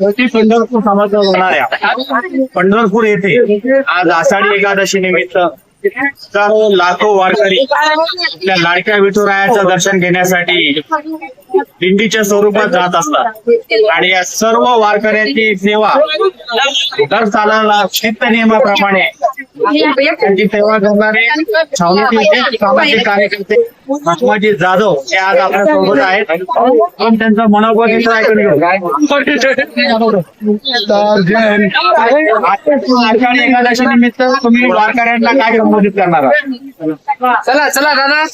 मोठी पंढरपूर समाज होणाऱ्या पंढरपूर येथे आज आषाढी एकादशी निमित्त तर लाखो वारकरी आपल्या लाडक्या विठुरायाचं दर्शन घेण्यासाठी दिंडीच्या स्वरूपात जात असतात. आणि या सर्व वारकऱ्यांची सेवा दर चालायला चित्त नियमाप्रमाणे त्यांची सेवा करणारे सामाजिक कार्यकर्ते लक्ष्माजी जाधव हे आज आपल्यासोबत आहेत. आपण त्यांचा मनोगत ऐकून घेऊ. आषाढी एकादशी निमित्त तुम्ही वारकऱ्यांना काय संबोधित करणार आहात? चला चला दादा.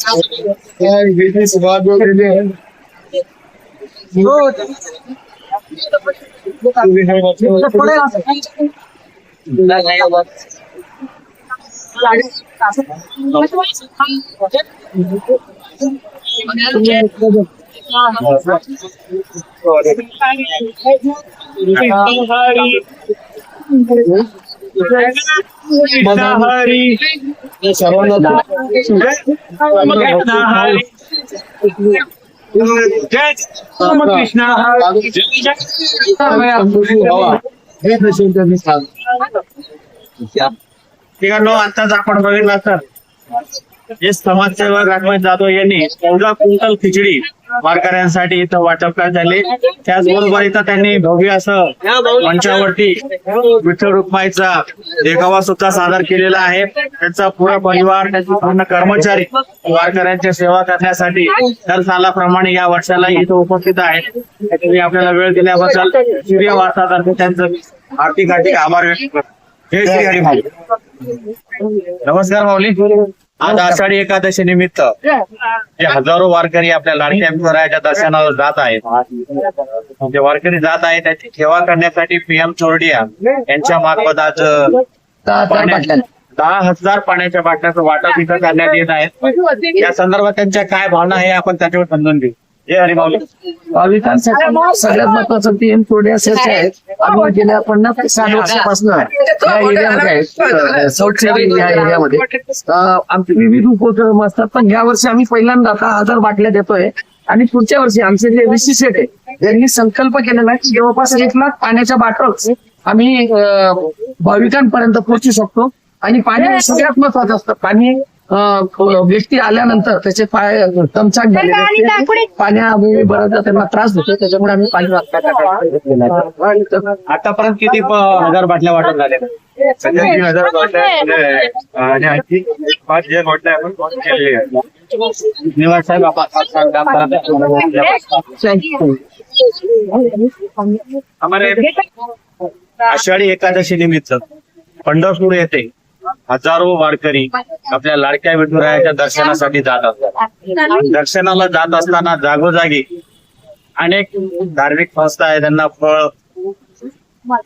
हरी सर्वांना हरी जय कृष्ण हरी ठिकाणो आताच आपण बघितलं तर हे समाजसेवक रखमत जाधव यांनी चौदा क्विंटल खिचडी वारकऱ्यांसाठी इथं वाटप करण्यात आले त्याचबरोबर इथं त्यांनी भव्य असं मंचावरती विठ्ठल रुक्माईचा देखावा सुद्धा सादर केलेला आहे. त्यांचा पुरा परिवार त्यांचे पूर्ण कर्मचारी वारकऱ्यांची सेवा करण्यासाठी दर सालाप्रमाणे या वर्षाला इथं उपस्थित आहेत. त्याच्यासाठी आपल्याला वेळ दिल्याबद्दल सूर्य वार्तातर्फे त्यांचं आर्थिक आर्थिक आभार व्यक्त करतो. नमस्कार माऊली. आज आषाढी एकादशी निमित्त जे हजारो वारकरी आपल्या लाडक्या विठुरायाच्या दर्शनाला जात आहेत. जे वारकरी जात आहेत त्याची सेवा करण्यासाठी पीएम चोरडिया यांच्या मार्फत आज दहा हजार पाण्याच्या बाटल्याचं वाटप इथं करण्यात येत आहे या संदर्भात त्यांच्या काय भावना आहे आपण त्याच्यावर समजून घेऊ. सगळ्यात महत्वाचं पीएम थोडे असायचे आहेत. आम्ही गेल्या पन्नास ते साठ वर्षापासून या एरियामध्ये आहेत. सौक्षेरी या एरियामध्ये अं, आमचे विविध उपक्रम असतात. पण या वर्षी आम्ही पहिल्यांदा दहा हजार बाटल्या देतोय. आणि पुढच्या वर्षी आमचे जे विशिष्ट आहे त्यांनी संकल्प केलेला आहे की जवळपास एक लाख पाण्याच्या बाटल आम्ही भाविकांपर्यंत पोहोचू शकतो. आणि पाणी सगळ्यात महत्वाचं असतं. पाणी व्यक्ती आल्यानंतर त्याचे पाय तमचाक असते. पाण्यामुळे बऱ्याचदा त्यांना त्रास होतो त्याच्यामुळे आम्ही पाणी वाचता आतापर्यंत किती हजार बाटल्या वाटप झाल्या सध्या तीन हजार बाटल्या झाल्या. आणि आणखी पाच हजार बाटल्या आपण केलेल्या आहेत. निवाड साहेब आपण काम करत आम्हाला आषाढी एकादशी निमित्त पंढरपूर येथे हजारो वारकरी आपल्या लाडक्या विठुरायाच्या दर्शनासाठी जात असतात. दर्शनाला जात असताना जागोजागी अनेक धार्मिक संस्था आहेत त्यांना फळ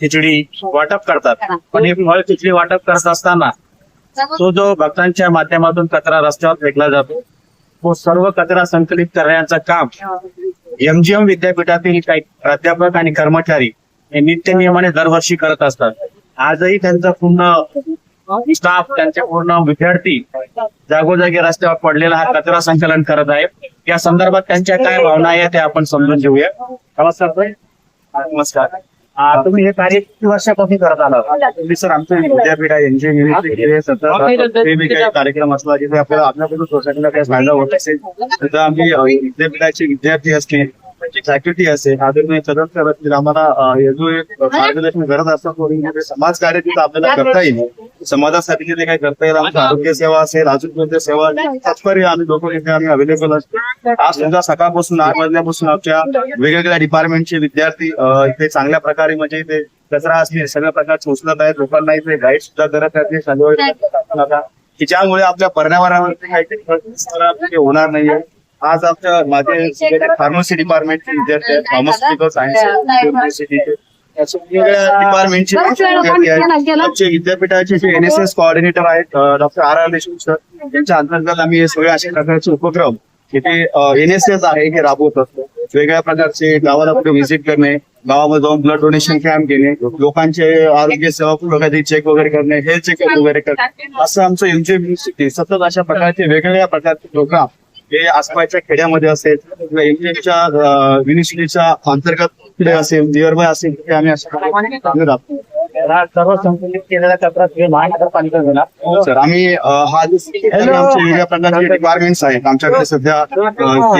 खिचडी वाटप करतात. पण हे फळ खिचडी वाटप करत असताना तो जो भक्तांच्या माध्यमातून कचरा रस्त्यावर फेकला जातो तो सर्व कचरा संकलित करण्याचं काम एमजीएम विद्यापीठातील काही प्राध्यापक आणि कर्मचारी हे नित्य नियमाने दरवर्षी करत असतात. आजही त्यांचा पूर्ण स्टाफ त्यांचे पूर्ण विद्यार्थी जागोजागी रस्त्यावर पडलेला हा कचरा संकलन करत आहे या संदर्भात त्यांच्या काय भावना आहेत ते आपण समजून घेऊया. नमस्कार नमस्कार. तुम्ही हे कार्य किती वर्षापासून करत आला तुम्ही सर आमचं विद्यापीठ आहे सतत वेगवेगळे कार्यक्रम असला जिथे आपल्याला आपल्याकडून सोसायटीला काही फायदा होत असेल तर आम्ही विद्यापीठाचे विद्यार्थी असतील त्यांची फॅकल्टी असेल अजून सतत करत असतील आम्हाला अ, हे जो एक मार्गदर्शन करत असतात कोणी जे समाज कार्य तिथं आपल्याला करता येईल. समाजासाठी जे काही करता येईल आमचं आरोग्य सेवा असेल अजून कोणत्या सेवा तत्पर आम्ही लोक इथे आम्ही अवेलेबल असतो आज सुद्धा सकाळपासून आठ वाजल्यापासून आमच्या वेगवेगळ्या डिपार्टमेंटचे विद्यार्थी इथे चांगल्या प्रकारे म्हणजे इथे कचरा असतील सगळ्या प्रकारचे उचलत आहेत लोकांना इथे गाईड सुद्धा करत आहेत की ज्यामुळे आपल्या पर्यावरणावरती काहीतरी होणार नाहीये. आज आमच्या माझे फार्मसी डिपार्टमेंटचे विद्यार्थी आहेत फार्मास्युटिकल सायन्स युनिव्हर्सिटीचे वेगवेगळ्या विद्यापीठाचे जे एन एस एस कोऑर्डिनेटर आहेत doctor R R Deshmukh sir त्यांच्या अंतर्गत आम्ही हे सगळे अशा प्रकारचे उपक्रम इथे एन एस एस आहे हे राबवत असतो. वेगवेगळ्या प्रकारचे गावाला कुठे व्हिजिट करणे गावामध्ये जाऊन ब्लड डोनेशन कॅम्प घेणे लोकांचे आरोग्य सेवा प्रगती चेक वगैरे करणे हेल्थ चेकअप वगैरे करणे. असं आमचं एमजी युनिव्हर्सिटी सतत अशा प्रकारचे वेगवेगळ्या प्रकारचे प्रोग्राम हे आसपासच्या खेड्यामध्ये असेल. एमजीएमच्या युनिव्हर्सिटीच्या अंतर्गत पुढे असेल नियर बाय असेल तिथे आम्ही अशा राहतो. सर्व संकलित केलेल्या कचरा महानगरपालिका घेणार हो सर आम्ही अ, हा जो प्रकारचे डिपार्टमेंट्स आहेत. आमच्याकडे सध्या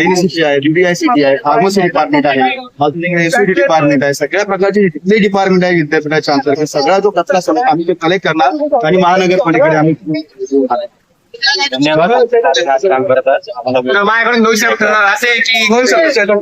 एनसीसी आहे डीडीआयसीटी आहे फार्मसी डिपार्टमेंट आहे अजून इकडे एसओडी डिपार्टमेंट आहे सगळ्या प्रकारचे जिथले डिपार्टमेंट आहे विद्यापीठाच्या अंतर्गत. सगळा जो कचरा आम्ही तो कलेक्ट करणार आणि महानगरपालिकेकडे आम्ही धन्यवाद. शब्द असे की शब्द